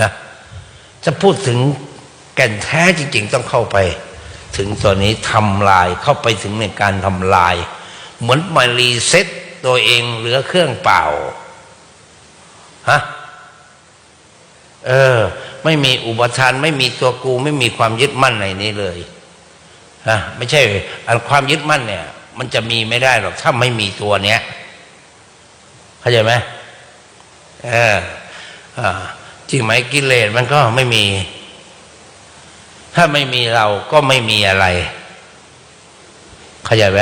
นะจะพูดถึงแก่นแท้จริง ๆ ต้องเข้าไป ถึงตัวนี้ทำลายเข้าไปถึงในการทำลาย เหมือนมารีเซ็ตตัวเองเหลือเครื่องเปล่าฮะเออ ไม่มีอุปทาน ไม่มีตัวกู ไม่มีความยึดมั่นในนี้เลยฮะไม่ใช่อันความยึดมั่นเนี่ย มันจะมีไม่ได้หรอกถ้าไม่มีตัวเนี้ยเข้าใจไหมเอออ่า จริงไหมกิเลสมันก็ไม่มี ถ้าไม่มีเราก็ไม่มีอะไรเข้าใจไหม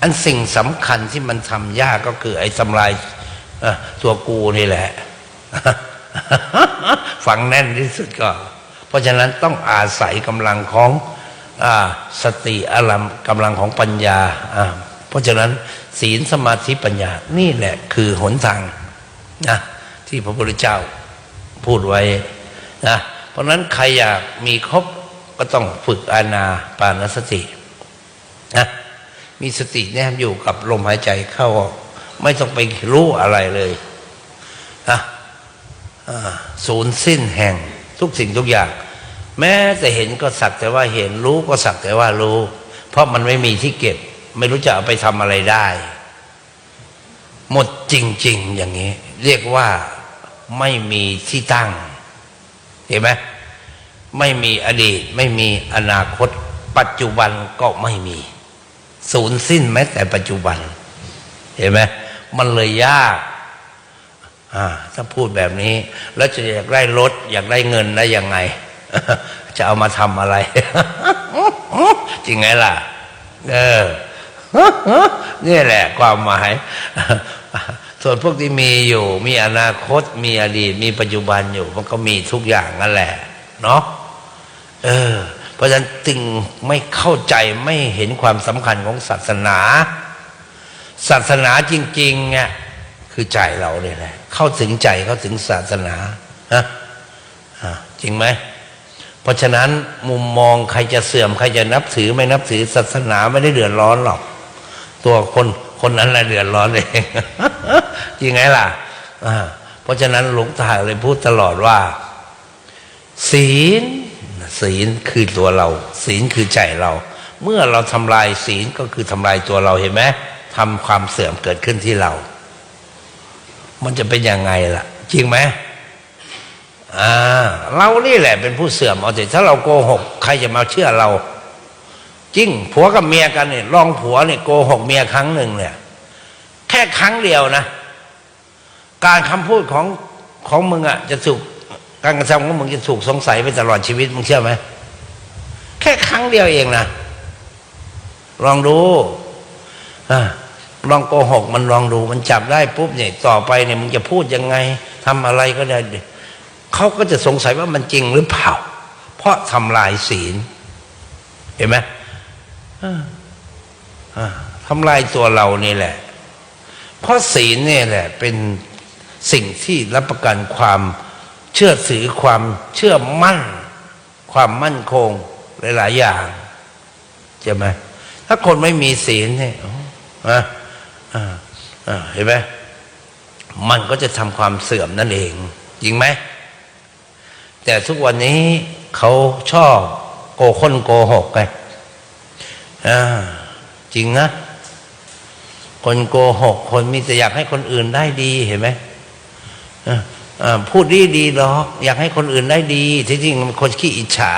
อันสิ่งสำคัญที่มันทำยากก็คือ ไอ้ทำลายตัวกูนี่แหละ ฝังแน่นที่สุดก็ เพราะฉะนั้นต้องอาศัยกำลังของอสติอารมณ์กำลังของปัญญา เพราะฉะนั้นศีลสมาธิปัญญานี่แหละคือหนทางนะที่พระพุทธเจ้า พูดไว้นะเพราะนั้นใครอยากมีครบก็ต้องฝึกอานาปานสตินะมีสติแนบอยู่กับลมหายใจเข้าออกไม่ต้องไปรู้อะไรเลยนะศูนย์สิ้นแห่งทุกสิ่งทุกอย่าง แม้แต่เห็นก็สักแต่ว่าเห็นรู้ก็สักแต่ว่ารู้ เพราะมันไม่มีที่เก็บ ไม่รู้จะเอาไปทำอะไรได้ หมดจริง ๆ อย่างนี้ เรียกว่า ไม่มีที่ตั้ง เห็นไหมไม่มีอดีต ไม่มีอนาคต ปัจจุบันก็ไม่มี ศูนย์สิ้นแม้แต่ปัจจุบัน เห็นไหมมันเลยยากอ่าถ้าพูดแบบนี้ แล้วจะอยากได้รถ อยากได้เงินได้ยังไง จะเอามาทำอะไร จริงไงล่ะ เออนี่แหละความหมาย ส่วนพวกที่มีอยู่ มีอนาคต มีอดีต มีปัจจุบันอยู่ มันก็มีทุกอย่างนั่นแหละ เนาะเออ เพราะฉะนั้นจึงไม่เข้าใจไม่เห็นความสำคัญของศาสนา ศาสนาจริงๆเนี่ยคือใจเราเนี่ยแหละ เข้าถึงใจเข้าถึงศาสนาฮะจริงไหมเพราะฉะนั้นมุมมองใครจะเสื่อมใครจะนับถือไม่นับถือศาสนาไม่ได้เดือดร้อนหรอก ตัวคนคนนั้นแหละเดือดร้อนเอง จริงไงล่ะอ่าเพราะฉะนั้นหลวงตาเลยพูดตลอดว่า ศีล ศีลคือตัวเรา ศีลคือใจเรา เมื่อเราทำลายศีลก็คือทำลายตัวเราเห็นไหมทำความเสื่อมเกิดขึ้นที่เรา มันจะเป็นยังไงล่ะ จริงไหมอ่าเรานี่แหละเป็นผู้เสื่อมเอาแต่ถ้าเราโกหก ใครจะมาเชื่อเรา จริงผัวกับเมียกันเนี่ยลองผัวเนี่ยโกหกเมียครั้งหนึ่งเนี่ย แค่ครั้งเดียวนะ การคำพูดของของมึงอะจะถูกการกระทำของมึงจะถูกสงสัยไปตลอดชีวิตมึงเชื่อไหมแค่ครั้งเดียวเองนะลองดูอลองโกหกมันลองดูมันจับได้ปุ๊บเนี่ยต่อไปเนี่ยมึงจะพูดยังไงทำอะไรก็ได้เขาก็จะสงสัยว่ามันจริงหรือเปล่า เพราะทำลายศีล เห็นไหมอ่าอ่าทำลายตัวเรานี่แหละ เพราะศีลเนี่ยแหละ เป็น สิ่งที่รับประกันความเชื่อถือความเชื่อมั่น ความมั่นคงหลาย ๆ อย่างใช่ไหมถ้าคนไม่มีศีลเนี่ยอ๋ออะเห็นไหมมันก็จะทำความเสื่อมนั่นเองจริงไหม แต่ทุกวันนี้เขาชอบโกค้นโกหกไงจริงนะ คนโกหก คนมีแต่อยากให้คนอื่นได้ดีเห็นไหม พูดดีดีหรอก อยากให้คนอื่นได้ดีที่จริงมันคนขี้อิจฉา